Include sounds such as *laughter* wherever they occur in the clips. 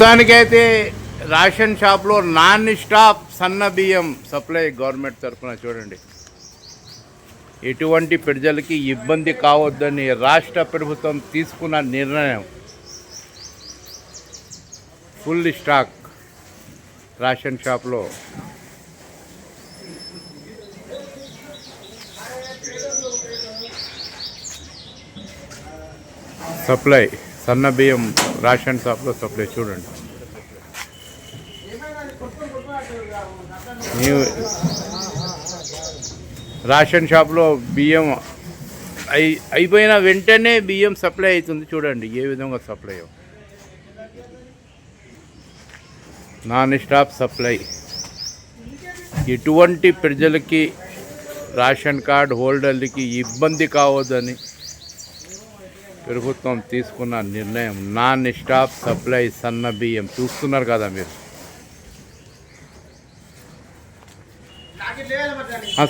ప్రస్తుతానికైతే రేషన్ షాప్లో non stop సన్న బియ్యం సప్లై గవర్నమెంట్ తరఫున చూడండి. ఎటువంటి ప్రజలకి ఇబ్బంది కావద్దని రాష్ట్ర ప్రభుత్వం తీసుకున్న నిర్ణయం. ఫుల్ స్టాక్ రేషన్ షాప్లో. సప్లై. సన్న బియ్యం రేషన్ షాప్లో సప్లై చూడండి. రేషన్ షాప్లో బియ్యం అయి అయిపోయిన వెంటనే బియ్యం సప్లై అవుతుంది చూడండి ఏ విధంగా సప్లై నాన్ స్టాప్ సప్లై. ఎటువంటి ప్రజలకి రేషన్ కార్డ్ హోల్డర్లకి ఇబ్బంది కావద్దని ప్రభుత్వం తీసుకున్న నిర్ణయం నాన్ స్టాప్ సప్లై సన్న బియ్యం. చూస్తున్నారు కదా మీరు.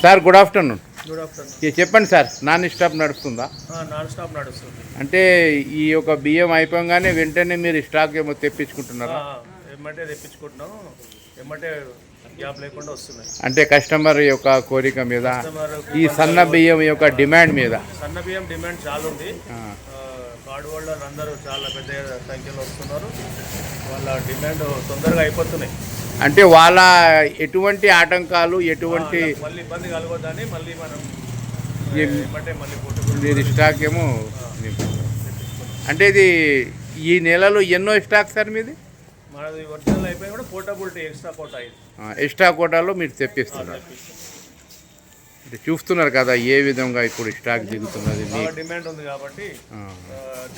సార్ గుడ్ ఆఫ్టర్నూన్ చెప్పండి సార్ నాన్ స్టాప్ నడుస్తుందా? నాన్ స్టాప్ నడుస్తుంది. అంటే ఈ యొక్క బియ్యం అయిపోగానే వెంటనే మీరు స్టాక్ ఏమో తెప్పించుకుంటున్నారా? ఎమ్మటే తెప్పించుకుంటున్నాం. ఎమ్మటే అంటే కస్టమర్ యొక్క కోరిక మీద ఈ సన్న బియ్యం యొక్క డిమాండ్ మీద. సన్న బియ్యం డిమాండ్ చాలా ఉంది. కార్డు హోల్డర్ అందరూ చాలా పెద్ద సంఖ్యలో వస్తున్నారు. వాళ్ళ డిమాండ్ తొందరగా అయిపోతున్నాయి. అంటే వాళ్ళ ఎటువంటి ఆటంకాలు ఎటువంటి మళ్ళీ ఇబ్బంది కలగొద్దని మళ్ళీ మనం మళ్ళీ మీరు స్టాక్ ఏమో. అంటే ఇది ఈ నెలలో ఎన్నో స్టాక్ సార్ మీది? మనది ఒరిజినల్ అయిపోయి కూడా పోర్టబిలిటీ ఎక్స్ట్రా కోట ఇది. ఎక్స్ట్రా కోటాలో మీరు తెప్పిస్తున్నారు. అంటే చూస్తున్నారు కదా ఏ విధంగా ఇప్పుడు స్టాక్ దిగుతున్నది డిమాండ్ ఉంది కాబట్టి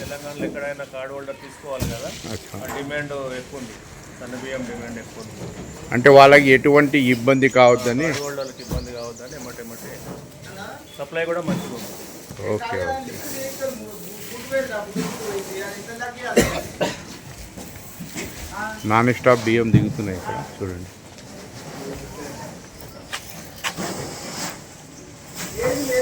తెలంగాణలో ఎక్కడైనా కార్డు హోల్డర్ తీసుకోవాలి కదా డిమాండ్ ఎక్కువ ఉంది. సన్న బియ్యం డిమాండ్ ఎక్కువ ఉంది. అంటే వాళ్ళకి ఎటువంటి ఇబ్బంది కావద్దని? హోల్డర్లకు ఇబ్బంది కావద్దని ఎమ్మటే ఎమ్మటే సప్లై కూడా మంచిగా ఉంది. Okay okay. *coughs* నాన్ స్టాప్ బియ్యం దిగుతున్నాయి ఇక్కడ చూడండి.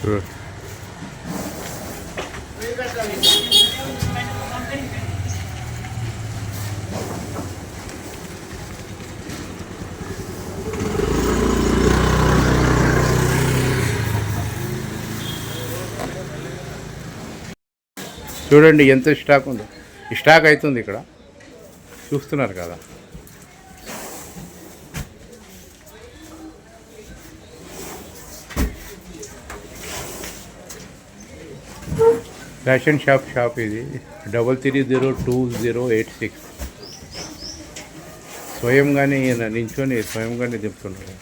చూడండి. చూడండి ఎంత స్టాక్ ఉందో స్టాక్ అవుతుంది ఇక్కడ చూస్తున్నారు కదా. ఫ్యాషన్ షాప్ షాప్ ఇది. Double three zero two zero eight six స్వయంగానే ఈయన నించొని స్వయంగానే దింపుతున్నారు